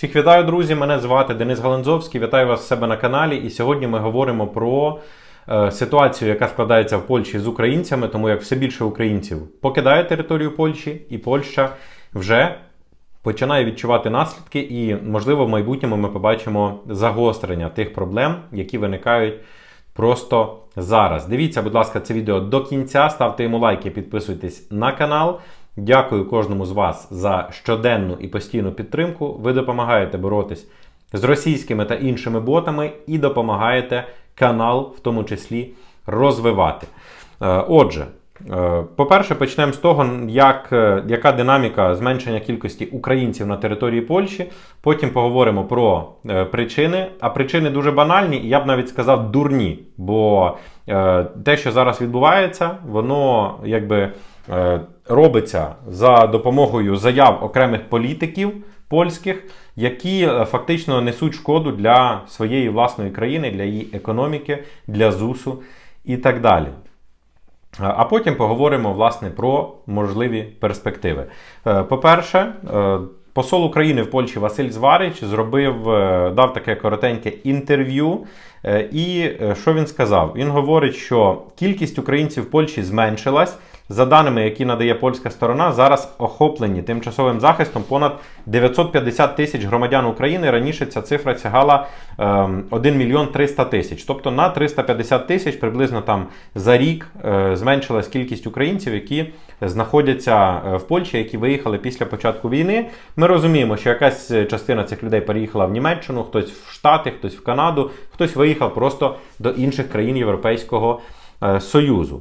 Всіх вітаю, друзі! Мене звати Денис Галанзовський. Вітаю вас в себе на каналі. І сьогодні ми говоримо про е, ситуацію, яка складається в Польщі з українцями, тому як все більше українців покидає територію Польщі, і Польща вже починає відчувати наслідки, і, можливо, в майбутньому ми побачимо загострення тих проблем, які виникають просто зараз. Дивіться, будь ласка, це відео до кінця. Ставте йому лайки, підписуйтесь на канал. Дякую кожному з вас за щоденну і постійну підтримку. Ви допомагаєте боротись з російськими та іншими ботами і допомагаєте канал, в тому числі, розвивати. Е, Отже, е, по-перше, почнемо з того, як, е, яка динаміка зменшення кількості українців на території Польщі. Потім поговоримо про причини. А причини дуже банальні, і я б навіть сказав дурні. Бо те, що зараз відбувається, воно якби робиться за допомогою заяв окремих політиків польських, які е, фактично несуть шкоду для своєї власної країни, для її економіки, для ЗУСу і так далі. А потім поговоримо власне про можливі перспективи. Е, По-перше, е, посол України в Польщі Василь Зварич зробив, е, дав таке коротеньке інтерв'ю. Е, І е, що він сказав? Він говорить, що кількість українців в Польщі зменшилась. За даними, які надає польська сторона, зараз охоплені тимчасовим захистом понад 950 тисяч громадян України. Раніше ця цифра сягала ем, 1 мільйон 300 тисяч. Тобто на 350 тисяч приблизно там за рік е, зменшилась кількість українців, які знаходяться в Польщі, які виїхали після початку війни. Ми розуміємо, що якась частина цих людей переїхала в Німеччину, хтось в Штати, хтось в Канаду, хтось виїхав просто до інших країн Європейського е, Союзу.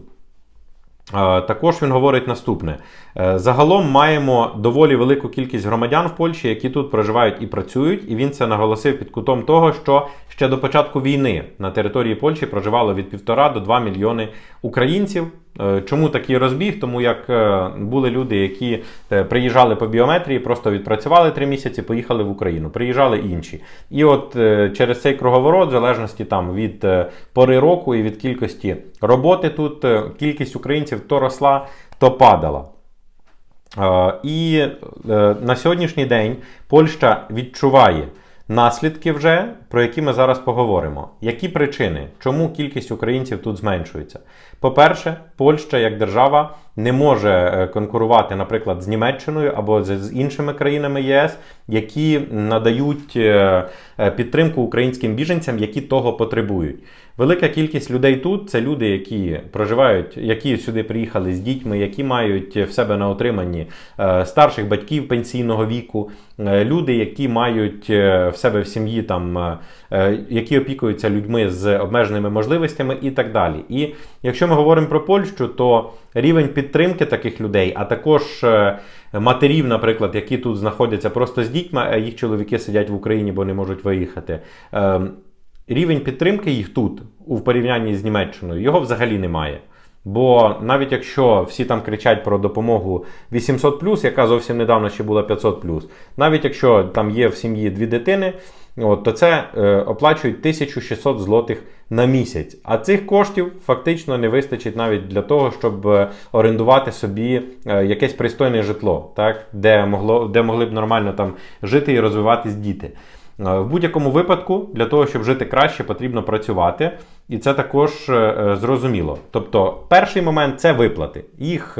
Е, Також він говорить наступне: Е, загалом маємо доволі велику кількість громадян в Польщі, які тут проживають і працюють, і він це наголосив під кутом того, що ще до початку війни на території Польщі проживало від 1,5 до 2 мільйони українців. Е, Чому такий розбіг? Тому як е, були люди, які е, приїжджали по біометрії, просто відпрацювали три місяці, поїхали в Україну. Приїжджали інші. І от через цей круговорот, в залежності там від пори року і від кількості роботи тут, кількість українців то росла, то падала. І на сьогоднішній день Польща відчуває наслідки вже, про які ми зараз поговоримо. Які причини, чому кількість українців тут зменшується? По-перше, Польща як держава не може е, конкурувати, наприклад, з Німеччиною або з іншими країнами ЄС, які надають е, е, підтримку українським біженцям, які того потребують. Велика кількість людей тут це люди, які проживають, які сюди приїхали з дітьми, які мають в себе на отриманні старших батьків пенсійного віку, люди, які мають в себе в сім'ї там, які опікуються людьми з обмеженими можливостями і так далі. І якщо ми говоримо про Польщу, то рівень підтримки таких людей, а також е, матерів, наприклад, які тут знаходяться просто з дітьми, а їх чоловіки сидять в Україні, бо не можуть виїхати. е, Рівень підтримки їх тут, у порівнянні з Німеччиною, його взагалі немає. Бо навіть якщо всі там кричать про допомогу 800, яка зовсім недавно ще була 500 навіть якщо там є в сім'ї дві дитини, от, то це е, оплачують 1600 злотих на місяць. А цих коштів фактично не вистачить навіть для того, щоб е, орендувати собі е, якесь пристойне житло, так? де, могло, де могли б нормально там жити і розвиватись діти. Е, В будь-якому випадку, для того, щоб жити краще, потрібно працювати, і це також е, зрозуміло. Тобто, перший момент це виплати. Їх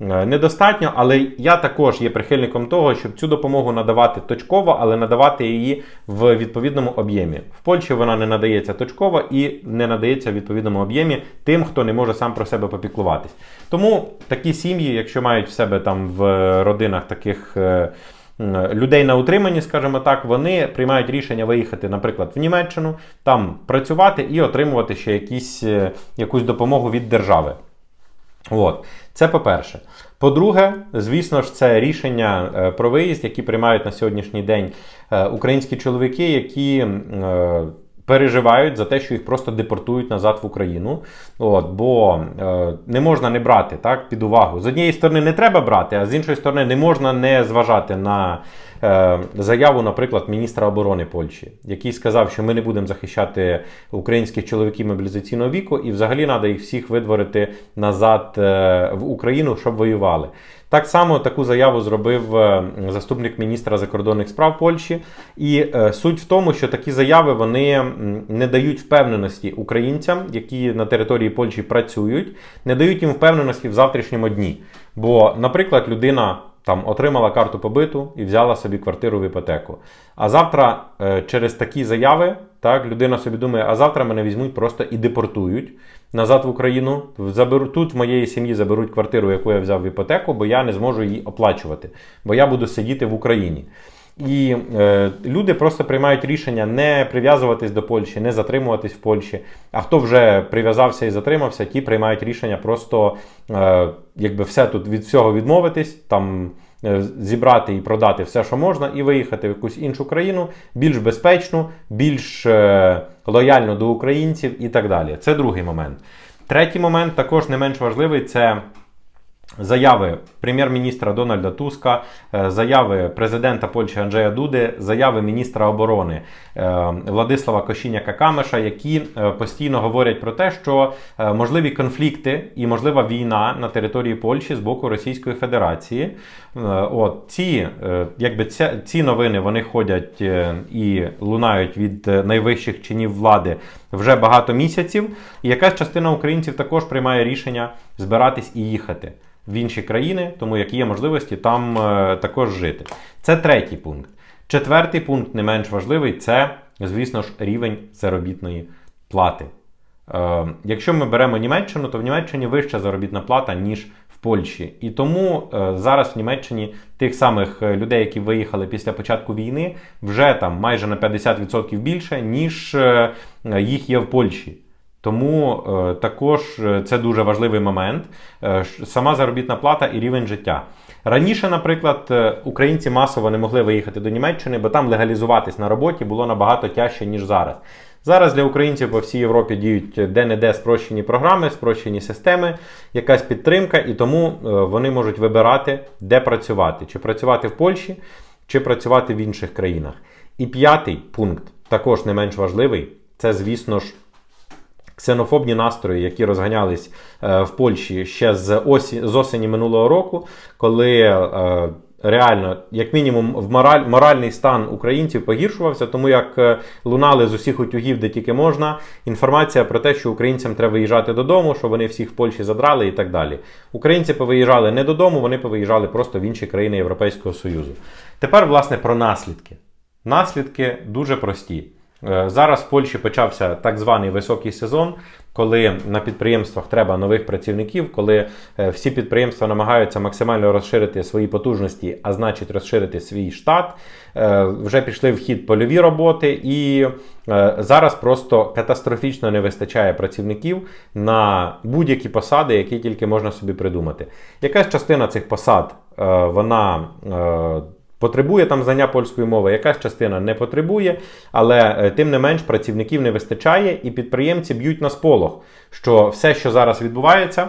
недостатньо, але я також є прихильником того, щоб цю допомогу надавати точково, але надавати її в відповідному об'ємі. В Польщі вона не надається точково і не надається в відповідному об'ємі тим, хто не може сам про себе попіклуватись. Тому такі сім'ї, якщо мають в себе там в родинах таких. е, людей на утриманні, скажімо так, вони приймають рішення виїхати, наприклад, в Німеччину, там працювати і отримувати ще якісь, е, якусь допомогу від держави. От, це по-перше. По-друге, звісно ж, це рішення е, про виїзд, які приймають на сьогоднішній день е, українські чоловіки, які е, переживають за те, що їх просто депортують назад в Україну. От, бо е, не можна не брати так, під увагу. З однієї сторони, не треба брати, а з іншої сторони, не можна не зважати на е, заяву, наприклад, міністра оборони Польщі, який сказав, що ми не будемо захищати українських чоловіків мобілізаційного віку, і взагалі треба їх всіх видворити назад е, в Україну, щоб воювали. Так само таку заяву зробив е, заступник міністра закордонних справ Польщі. І е, суть в тому, що такі заяви вони не дають впевненості українцям, які на території Польщі працюють, не дають їм впевненості в завтрашньому дні. Бо, наприклад, людина там отримала карту побиту і взяла собі квартиру в іпотеку. А завтра е, через такі заяви так, людина собі думає, а завтра мене візьмуть просто і депортують назад в Україну. Заберуть тут в моєї сім'ї заберуть квартиру, яку я взяв в іпотеку, бо я не зможу її оплачувати, бо я буду сидіти в Україні. І е, люди просто приймають рішення не прив'язуватись до Польщі, не затримуватись в Польщі. А хто вже прив'язався і затримався, ті приймають рішення просто е, якби все тут від всього відмовитись, там зібрати і продати все, що можна, і виїхати в якусь іншу країну, більш безпечну, більш е, лояльну до українців і так далі. Це другий момент. Третій момент також не менш важливий це. Заяви прем'єр-міністра Дональда Туска, е, заяви президента Польщі Анджея Дуди, заяви міністра оборони е, Владислава Кошіняка Камеша, які е, постійно говорять про те, що можливі конфлікти і можлива війна на території Польщі з боку Російської Федерації. От ці, якби ці, ці новини вони ходять і лунають від найвищих чинів влади вже багато місяців. І якась частина українців також приймає рішення збиратись і їхати в інші країни, тому як є можливості там е, також жити. Це третій пункт. Четвертий пункт, не менш важливий, це, звісно ж, рівень заробітної плати. Е, якщо ми беремо Німеччину, то в Німеччині вища заробітна плата, ніж Польщі. І тому е, зараз в Німеччині тих самих е, людей, які виїхали після початку війни, вже там майже на 50% більше, ніж е, їх є в Польщі. Тому також це дуже важливий момент. Сама заробітна плата і рівень життя. Раніше, наприклад, українці масово не могли виїхати до Німеччини, бо там легалізуватись на роботі було набагато тяжче, ніж зараз. Зараз для українців по всій Європі діють де-не-де спрощені програми, спрощені системи, якась підтримка, і тому е, вони можуть вибирати, де працювати: чи працювати в Польщі, чи працювати в інших країнах. І п'ятий пункт, також не менш важливий, це, звісно ж. Ксенофобні настрої, які розганялись е, в Польщі ще з осі, з осені минулого року, коли е, реально, як мінімум, в мораль, моральний стан українців погіршувався, тому як е, лунали з усіх утюгів, де тільки можна, інформація про те, що українцям треба виїжджати додому, що вони всіх в Польщі задрали і так далі. Українці повиїжджали не додому, вони повиїжджали просто в інші країни Європейського Союзу. Тепер, власне, про наслідки. Наслідки дуже прості. Е, зараз в Польщі почався так званий високий сезон, коли на підприємствах треба нових працівників, коли е, всі підприємства намагаються максимально розширити свої потужності, а значить розширити свій штат. Е, вже пішли в хід польові роботи, і зараз просто катастрофічно не вистачає працівників на будь-які посади, які тільки можна собі придумати. Якась частина цих посад вона Потребує там знання польської мови, якась частина не потребує, але е, тим не менш працівників не вистачає, і підприємці б'ють на сполох, що все, що зараз відбувається,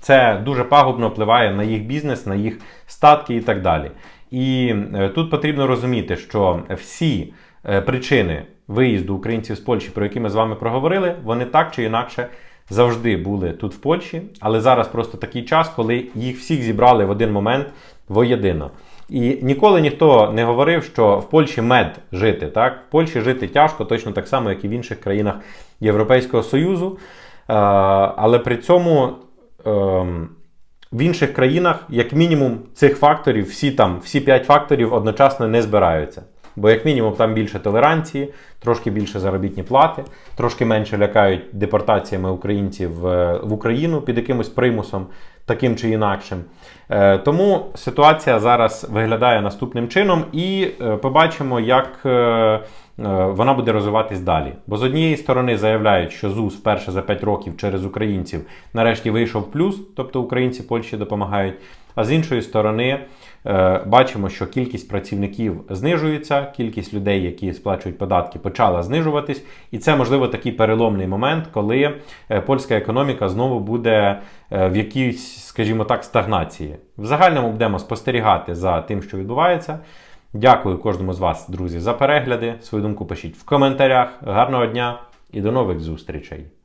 це дуже пагубно впливає на їх бізнес, на їх статки і так далі. І е, тут потрібно розуміти, що всі е, причини виїзду українців з Польщі, про які ми з вами проговорили, вони так чи інакше. Завжди були тут в Польщі, але зараз просто такий час, коли їх всіх зібрали в один момент воєдино. І ніколи ніхто не говорив, що в Польщі мед жити. Так? В Польщі жити тяжко, точно так само, як і в інших країнах Європейського Союзу. Е, але при цьому ем, в інших країнах, як мінімум, цих факторів, всі там, всі п'ять факторів одночасно не збираються. Бо, як мінімум, там більше толеранції, трошки більше заробітні плати, трошки менше лякають депортаціями українців е, в Україну під якимось примусом, таким чи інакшим. Е, тому ситуація зараз виглядає наступним чином, і е, побачимо, як вона буде розвиватись далі. Бо з однієї сторони заявляють, що ЗУС вперше за 5 років через українців нарешті вийшов плюс, тобто українці Польщі допомагають. А з іншої сторони, бачимо, що кількість працівників знижується, кількість людей, які сплачують податки, почала знижуватись. І це, можливо, такий переломний момент, коли е, польська економіка знову буде е, в якійсь, скажімо так, стагнації. В загальному будемо спостерігати за тим, що відбувається. Дякую кожному з вас, друзі, за перегляди. Свою думку пишіть в коментарях. Гарного дня і до нових зустрічей!